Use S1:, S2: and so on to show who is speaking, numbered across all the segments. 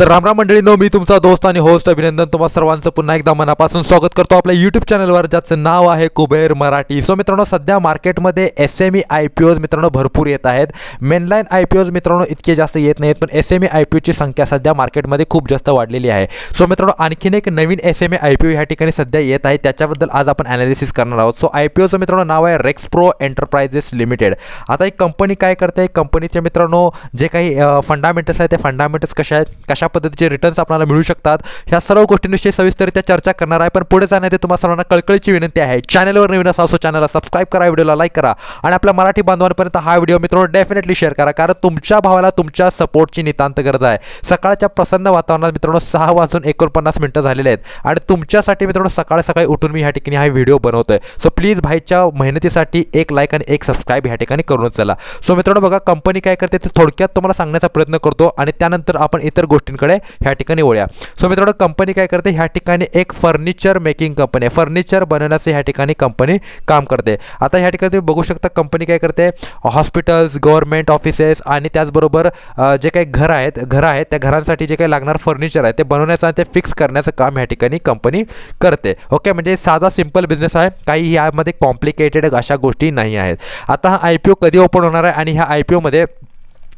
S1: तर रामराम मंडळीनो मी तुमचा दोस्त आणि होस्ट अभिनंदन तुम्हा सर्वांचं पुन्हा एकदा मनापासून स्वागत करतो आपल्या यूट्यूब चॅनलवर ज्याचं नाव आहे कुबेर मराठी. सो मित्रांनो सध्या मार्केटमध्ये S M E I P Os मित्रांनो भरपूर येत आहेत. मेनलाईन आय पी ओज मित्रांनो इतके जास्त येत नाहीत पण S M E I P ओची संख्या सध्या मार्केटमध्ये खूप जास्त वाढलेली आहे. सो मित्रांनो आणखीन एक नवीन S M E I P O ह्या ठिकाणी सध्या येत आहे. त्याच्याबद्दल आज आपण ॲनालिसिस करणार आहोत. सो आय पी ओचं मित्रांनो नाव आहे रेक्स प्रो एंटरप्राइजेस लिमिटेड आता एक कंपनी काय करते कंपनीचे मित्रांनो जे काही फंडामेंटल्स आहेत ते फंडामेंटल्स कशा आहेत? कशा पद्धतीचे रिटर्न्स आपल्याला मिळू शकतात. ह्या सर्व गोष्टींविषयी सविस्तरित्या चर्चा करणार आहे. पण पुढे जाण्यात तुम्हाला सर्वांना कळकळीची विनंती आहे. चॅनलवर नवीन असा असो चॅनलला सबस्क्राईब करा व्हिडिओला लाईक करा. आणि आपल्या मराठी बांधवांपर्यंत हा व्हिडिओ मित्रांनो डेफिनेटली शेअर करा. कारण तुमच्या भावाला तुमच्या सपोर्टची नितांत गरज आहे. सकाळच्या प्रसन्न वातावरणात मित्रांनो सहा वाजून एकोणपन्नास मिनटं झालेले आहेत. आणि तुमच्यासाठी मित्रांनो सकाळी सकाळी उठून मी ह्या ठिकाणी हा व्हिडिओ बनवतोय. सो प्लीज भाईच्या मेहनतीसाठी एक लाईक आणि एक सबस्क्राईब ह्या ठिकाणी करूनच चला. सो मित्रांनो बघा कंपनी काय करते ते थोडक्यात तुम्हाला सांगण्याचा प्रयत्न करतो. आणि त्यानंतर आपण इतर कंपनीकडे ह्या ठिकाणी वळूया. सो मित्रांनो कंपनी काय करते? ह्या ठिकाणी एक फर्निचर मेकिंग कंपनी आहे. फर्निचर बनवण्याचं ह्या ठिकाणी कंपनी काम करते. आता ह्या ठिकाणी तुम्ही बघू शकता कंपनी काय करते? हॉस्पिटल्स गव्हर्नमेंट ऑफिसेस आणि त्याचबरोबर जे काही घर आहेत घरं आहेत त्या घरांसाठी जे काही लागणार फर्निचर आहे ते बनवण्याचं आणि ते फिक्स करण्याचं काम ह्या ठिकाणी कंपनी करते. ओके म्हणजे साधा सिंपल बिझनेस आहे. काही यामध्ये कॉम्प्लिकेटेड अशा गोष्टी नाही आहेत. आता हा आय पी ओ कधी ओपन होणार आहे? आणि ह्या आय पी ओमध्ये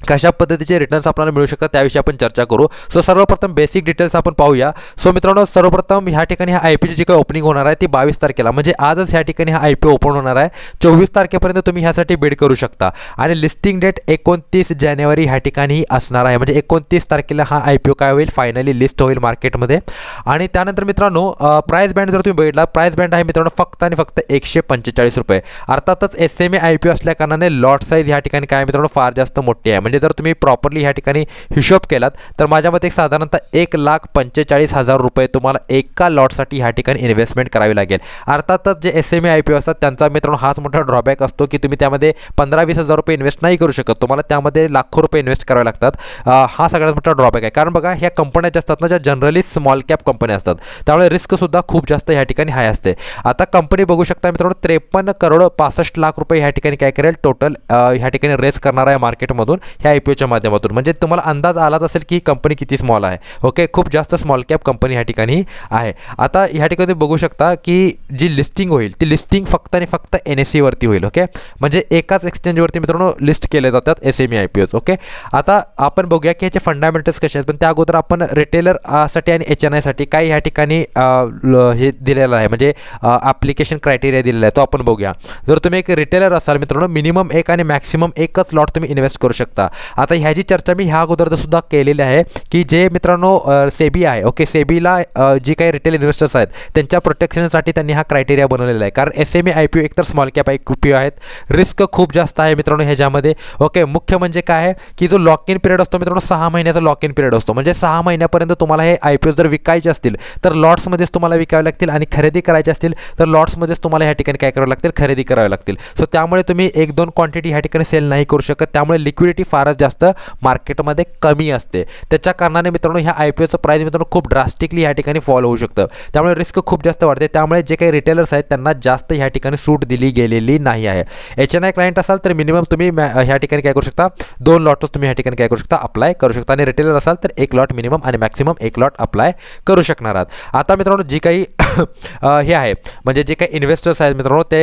S1: कशा पद्धतीचे रिटर्न्स आपल्याला मिळू शकतात त्याविषयी आपण चर्चा करू. सो सर्वप्रथम बेसिक डिटेल्स आपण पाहूया. सो मित्रांनो सर्वप्रथम ह्या ठिकाणी ह्या आय पीची जी काही ओपनिंग होणार आहे ती बावीस तारखेला. म्हणजे आजच ह्या ठिकाणी हा आय पी ओपन होणार आहे. चोवीस तारखेपर्यंत तुम्ही ह्यासाठी बिड करू शकता. आणि लिस्टिंग डेट एकोणतीस जानेवारी ह्या ठिकाणी असणार आहे. म्हणजे एकोणतीस तारखेला हा आय पी ओ काय होईल? फायनली लिस्ट होईल मार्केटमध्ये आणि त्यानंतर मित्रांनो प्राईस बँड जर तुम्ही बघितला प्राईस बँड आहे मित्रांनो फक्त आणि फक्त एकशे पंचेचाळीस रुपये. अर्थातच S M A I P O असल्या कारणाने लॉट साईज ह्या ठिकाणी काय आहे मित्रांनो? फार जास्त मोठी आहे. म्हणजे म्हणजे जर तुम्ही प्रॉपरली ह्या ठिकाणी हिशोब केलात तर माझ्या मते एक साधारणतः एक लाख पंचेचाळीस हजार रुपये तुम्हाला एका लॉटसाठी ह्या ठिकाणी इन्व्हेस्टमेंट करावी लागेल. अर्थातच जे S M A I P O असतात त्यांचा मित्रांनो हाच मोठा ड्रॉबॅक असतो की तुम्ही त्यामध्ये पंधरा वीस हजार रुपये इन्व्हेस्ट नाही करू शकत. तुम्हाला त्यामध्ये लाखो रुपये इन्व्हेस्ट करावे लागतात. हा सगळ्यात मोठा ड्रॉबॅक आहे. कारण बघा ह्या कंपन्या ज्या असतात ना ज्या जनरली स्मॉल कॅप कंपन्या असतात त्यामुळे रिस्कसुद्धा खूप जास्त ह्या ठिकाणी हाय असते. आता कंपनी बघू शकता मित्रांनो त्रेपन्न करोड पासष्ट लाख रुपये ह्या ठिकाणी काय करेल? टोटल ह्या ठिकाणी रेस करणार आहे मार्केटमधून ह्या आय पी ओच्या माध्यमातून. म्हणजे तुम्हाला अंदाज आलाच असेल की ही कंपनी किती स्मॉल आहे. ओके खूप जास्त स्मॉल कॅप कंपनी ह्या ठिकाणी आहे. आता ह्या ठिकाणी तुम्ही बघू शकता की जी लिस्टिंग होईल ती लिस्टिंग फक्त आणि फक्त एन एस सीवरती होईल. ओके म्हणजे एकाच एक्सचेंजवरती मित्रांनो लिस्ट केले जातात S M E I P Os okay आता आपण बघूया की ह्याचे फंडामेंटल्स कसे आहेत. पण त्या अगोदर आपण रिटेलरसाठी आणि एच एन आयसाठी काय ह्या ठिकाणी ल- हे दिलेलं आहे. म्हणजे ॲप्लिकेशन क्रायटेरिया दिलेला आहे तो आपण बघूया. जर तुम्ही एक रिटेलर असाल मित्रांनो मिनिमम एक आणि मॅक्सिमम एकच लॉट तुम्ही इन्व्हेस्ट करू शकता. आता ह्याची चर्चा मी ह्या अगोदर सुद्धा केलेली आहे की जे मित्रांनो सेबी आहे ओके? सेबीला जी काही रिटेल इन्व्हेस्टर्स आहेत त्यांच्या प्रोटेक्शनसाठी त्यांनी हा क्रायटेरिया बनवलेला आहे. कारण S M A I P O एकतर small cap I P O आहेत. रिस्क खूप जास्त आहे मित्रांनो ह्याच्यामध्ये ओके? मुख्य म्हणजे काय आहे की जो लॉक इन पिरियड असतो मित्रांनो सहा महिन्याचा लॉक इन पिरियड असतो. म्हणजे सहा महिन्यापर्यंत तुम्हाला हे आय पी ओ जर विकायचे असतील तर लॉट्समध्येच तुम्हाला विकावे लागतील आणि खरेदी करायचे असतील तर लॉट्समध्येच तुम्हाला ह्या ठिकाणी काय करावं लागतील? खरेदी करावे लागतील. सो त्यामुळे तुम्ही एक दोन क्वांटिटी ह्या ठिकाणी सेल नाही करू शकत. त्यामुळे लिक्विडिटी फारच जास्त मार्केटमध्ये कमी असते. त्याच्या कारणाने मित्रांनो ह्या आय पी ओचं प्राईस मित्रांनो खूप ड्रास्टिकली ह्या ठिकाणी फॉल होऊ शकतं. त्यामुळे रिस्क खूप जास्त वाढते. त्यामुळे जे काही रिटेलर्स आहेत त्यांना जास्त ह्या ठिकाणी सूट दिली गेलेली नाही आहे. एच एन आय क्लायंट असाल तर मिनिमम तुम्ही ह्या ठिकाणी काय करू शकता? दोन लॉटच तुम्ही ह्या ठिकाणी काय करू शकता? अप्लाय करू शकता. आणि रिटेलर असाल तर एक लॉट मिनिमम आणि मॅक्सिमम एक लॉट अप्लाय करू शकणार आहात. आता मित्रांनो जी काही हे आहे. म्हणजे जे काही इन्व्हेस्टर्स आहेत मित्रांनो ते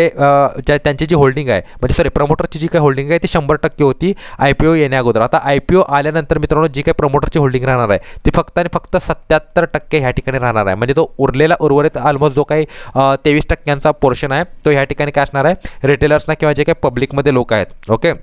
S1: ज्या त्यांची जी होल्डिंग आहे म्हणजे सॉरी प्रमोटरची जी काही होल्डिंग आहे ती शंभर टक्के होती आय पी ओ येण्या अगोदर. आता आय पी ओ आल्यानंतर मित्रांनो जी काही प्रमोटरची होल्डिंग राहणार आहे ती फक्त आणि फक्त सत्याहत्तर टक्के ह्या ठिकाणी राहणार आहे. म्हणजे तो उरलेला उर्वरित ऑलमोस्ट जो काही तेवीस टक्क्यांचा पोर्शन आहे तो ह्या ठिकाणी काय असणार आहे? रिटेलर्सना किंवा जे काही पब्लिकमध्ये लोक आहेत. ओके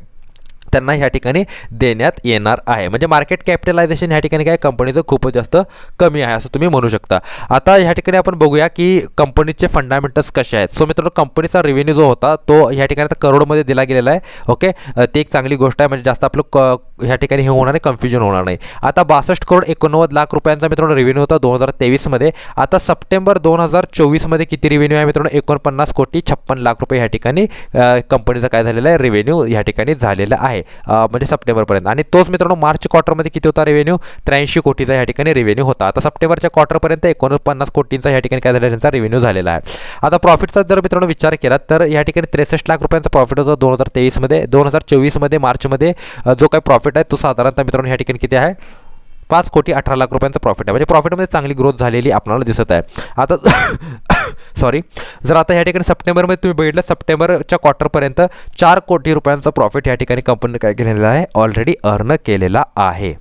S1: त्यांना ह्या ठिकाणी देण्यात येणार आहे. म्हणजे मार्केट कॅपिटलायझेशन ह्या ठिकाणी काय? कंपनीचं खूपच जास्त कमी आहे असं तुम्ही म्हणू शकता. आता ह्या ठिकाणी आपण बघूया की कंपनीचे फंडामेंटल्स कसे आहेत. सो मित्रांनो कंपनीचा रेव्हेन्यू जो होता तो ह्या ठिकाणी आता करोडमध्ये दिला गेलेला आहे. ओके ते ती एक चांगली गोष्ट आहे. म्हणजे जास्त आपलं क ह्या ठिकाणी हे होणार नाही कन्फ्युजन होणार नाही. आता बासष्ट करोड एकोणनव्वद लाख रुपयांचा मित्रांनो रेव्हेन्यू होता दोन हजार तेवीसमध्ये. आता सप्टेंबर दोन हजार चोवीसमध्ये किती रेव्हेन्यू आहे मित्रांनो? एकोणपन्नास कोटी छप्पन लाख रुपये ह्या ठिकाणी कंपनीचा काय झालेला आहे? रेव्हेन्यू ह्या ठिकाणी झालेला आहे. म्हणजे सप्टेंबरपर्यंत. आणि तोच मित्रांनो मार्च क्वार्टरमध्ये किती होता रेव्हेन्यू त्र्याऐंशी कोटीचा ह्या ठिकाणी रेव्हेन्यू होता. आता सप्टेंबरच्या क्वार्टरपर्यंत एकोणपन्नास कोटींचा ह्या ठिकाणी काय झालेला त्यांचा रेव्हेन्यू झालेला आहे. आता प्रॉफिटचा जर मित्रांनो विचार केला तर या ठिकाणी त्रेसष्ट लाख रुपयांचा प्रॉफिट होता दोन हजार तेवीसमध्ये. दोन हजार चोवीसमध्ये मार्चमध्ये जो काही प्रॉफिट आहे तो साधारणतः मित्रांनो ह्या ठिकाणी किती आहे? पाच कोटी अठरा लाख रुपयांचं प्रॉफिट आहे. म्हणजे प्रॉफिटमध्ये चांगली ग्रोथ झालेली आपल्याला दिसत आहे. आता सॉरी जर आता ह्या ठिकाणी सप्टेंबरमध्ये तुम्ही बघितलं सप्टेंबरच्या क्वार्टरपर्यंत चार कोटी रुपयांचा प्रॉफिट या ठिकाणी कंपनीने काय केलेला आहे? ऑलरेडी अर्न केलेला आहे.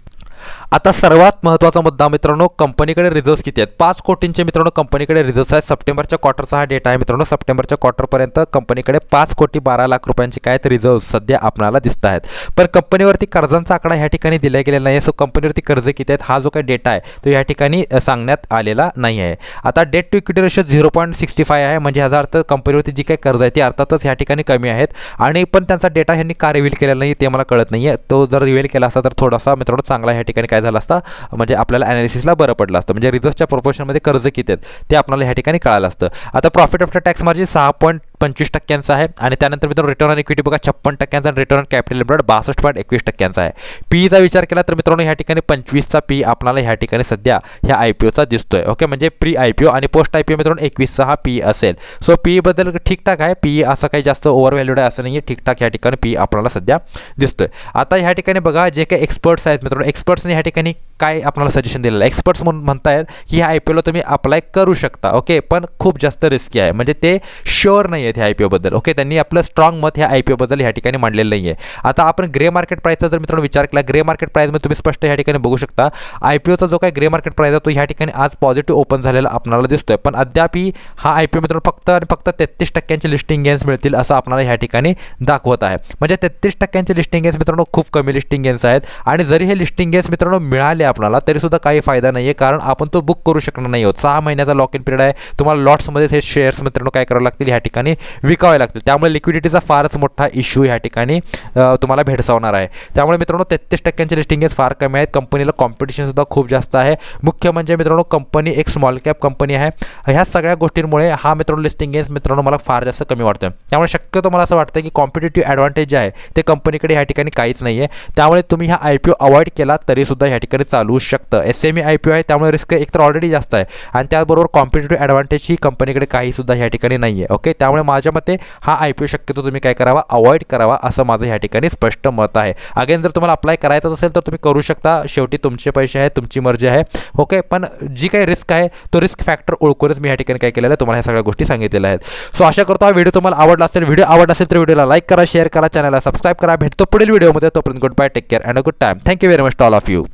S1: आता सर्वात महत्त्वाचा मुद्दा मित्रांनो कंपनीकडे रिझर्व्स किती आहेत? पाच कोटींचे मित्रांनो कंपनीकडे रिझर्व्स आहेत. सप्टेंबरच्या क्वार्टरचा हा डेटा आहे मित्रांनो. सप्टेंबरच्या क्वार्टरपर्यंत कंपनीकडे पाच कोटी बारा लाख रुपयांचे काय तर रिझर्व्ह सध्या आपणाला दिसत आहेत. पण कंपनीवरती कर्जांचा आकडा ह्या ठिकाणी दिला गेलेला नाही. सो कंपनीवरती कर्ज किती आहेत? हा जो काही डेटा आहे तो या ठिकाणी सांगण्यात आलेला नाही आहे. आता debt to equity ratio zero point sixty five आहे. म्हणजे ह्याचा अर्थ कंपनीवरती जी काही कर्ज आहे ती अर्थातच ह्या ठिकाणी कमी आहेत. आणि पण त्यांचा डेटा ह्यांनी का रिव्हील केलेला नाही ते मला कळत नाही आहे तो जर रिव्हील केला असता तर थोडासा मित्रांनो चांगला ह्या ठिकाणी काय झाला असता म्हणजे आपल्याला ॲनालिसिसला बरं पडलं असतं. म्हणजे रिझर्व्हच्या प्रोपोर्शनमध्ये कर्ज किती आहेत ते आपल्याला ह्या ठिकाणी कळालं असतं. आता प्रॉफिट आफ्टर टॅक्स मार्जिन सहा पॉईंट पंचवीस टक्क्यांचा आहे. आणि त्यानंतर मित्रांनो रिटर्न ऑन इक्विटी बघा छप्पन टक्क्यांचा आणि रिटर्न ऑन कॅपिटल एम्प्लॉयड बासष्ट पॉईंट एकवीस टक्क्यांचा आहे. पीचा विचार केला तर मित्रांनो ह्या ठिकाणी पंचवीसचा पी आपल्याला ह्या ठिकाणी सध्या ह्या आय पी ओचा दिसतोय. ओके म्हणजे प्री आय पी ओ आणि पोस्ट आय पी ओ मित्रांनो एकवीसचा हा पी असेल. सो पी बद्दल ठीकठाक आहे. पी असं काही जास्त ओव्हर व्हॅल्यूड आहे असं नाही आहे ठीकठाक ह्या ठिकाणी पी आपल्याला सध्या दिसतोय. आता ह्या ठिकाणी बघा जे काही एक्सपर्ट्स आहेत मित्रांनो एक्सपर्ट्सने ह्या ठिकाणी काय आपल्याला सजेशन दिलेलं आहे? एक्सपर्ट्स म्हणून म्हणतायत की ह्या आय पी ओला तुम्ही अप्लाय करू शकता. ओके पण खूप जास्त रिस्की आहे. म्हणजे ते शुअर नाही आहेत ह्या आय पी ओबद्दल ओके त्यांनी आपलं स्ट्रॉंग मत ह्या आय पी ओबद्दल ह्या ठिकाणी मांडलेलं नाही आहे आता आपण ग्रे मार्केट प्राईसचा जर मित्रांनो विचार केला ग्रे मार्केट प्राईसमध्ये तुम्ही स्पष्ट ह्या ठिकाणी बघू शकता. आय पी ओचा जो काही ग्रे मार्केट प्राईस आहे तो ह्या ठिकाणी आज पॉझिटिव्ह ओपन झालेला आपल्याला दिसतोय. पण अद्यापही हा आय पी ओ मित्रांनो फक्त आणि फक्त तेहतीस टक्क्यांचे लिस्टिंग गेन्स मिळतील असं आपल्याला ह्या ठिकाणी दाखवत आहे. म्हणजे तेहतीस टक्क्यांचे लिस्टिंग गेन्स मित्रांनो खूप कमी लिस्टिंग गेन्स आहेत. आणि जरी हे लिस्टिंग गेन्स मित्रांनो मिळाले आपल्याला तरीसुद्धा काही फायदा नाही आहे कारण आपण तो बुक करू शकणार नाही आहोत. सहा महिन्याचा लॉक इन पिरियड आहे. तुम्हाला लॉट्समध्ये हे शेअर्स मित्रांनो काय करावं लागतील ह्या ठिकाणी विकावे लागतील. त्यामुळे लिक्विडिटीचा फारच मोठा इश्यू ह्या ठिकाणी तुम्हाला भेडसावणार आहे. त्यामुळे मित्रांनो तेहतीस टक्क्यांचे लिस्टिंगेस फार कमी आहेत. कंपनीला कॉम्पिटिशनसुद्धा खूप जास्त आहे. मुख्य म्हणजे मित्रांनो कंपनी एक स्मॉल कॅप कंपनी आहे. ह्या सगळ्या गोष्टींमुळे हा मित्रांनो लिस्टिंगेस मित्रांनो मला फार जास्त कमी वाटतं त्यामुळे शक्यतो मला असं वाटतं की कॉम्पिटेटिव्ह ॲडव्हान्टेज जे आहे ते कंपनीकडे ह्या ठिकाणी काहीच नाही आहे त्यामुळे तुम्ही हा आय पी ओ अवॉइड केला तरीसुद्धा ह्या ठिकाणी चालू शकतं. S M E I P O आहे त्यामुळे रिस्क एकतर ऑलरेडी जास्त आहे. आणि त्याचबरोबर कॉम्पिटेटिव्ह ॲडव्हान्टेज ही कंपनीकडे काहीसुद्धा ह्या ठिकाणी नाही आहे ओके त्यामुळे माझ्या मते हा आय पी ओ शक्यतो तुम्ही काय करावा अवॉइड करावा असं माझं ह्या ठिकाणी स्पष्ट मत आहे. अगेन जर तुम्हाला अप्लाय करायचं असेल तर तुम्ही करू शकता. शेवटी तुमचे पैसे आहेत तुमची मर्जी आहे. ओके पण जी काही रिस्क आहे तो रिस्क फॅक्टर ओळखूनच मी ह्या ठिकाणी काय केलेलं आहे तुम्हाला ह्या सगळ्या गोष्टी सांगितलेल्या आहेत. सो आशा करतो हा व्हिडिओ तुम्हाला आवडला असेल. व्हिडिओ आवडला असेल तर व्हिडिओला लाईक करा शेअर करा चॅनलला सबस्क्राईब करा. भेटतो पुढील व्हिडिओमध्ये तोपर्यंत good bye take care and a good time thank you very much all of you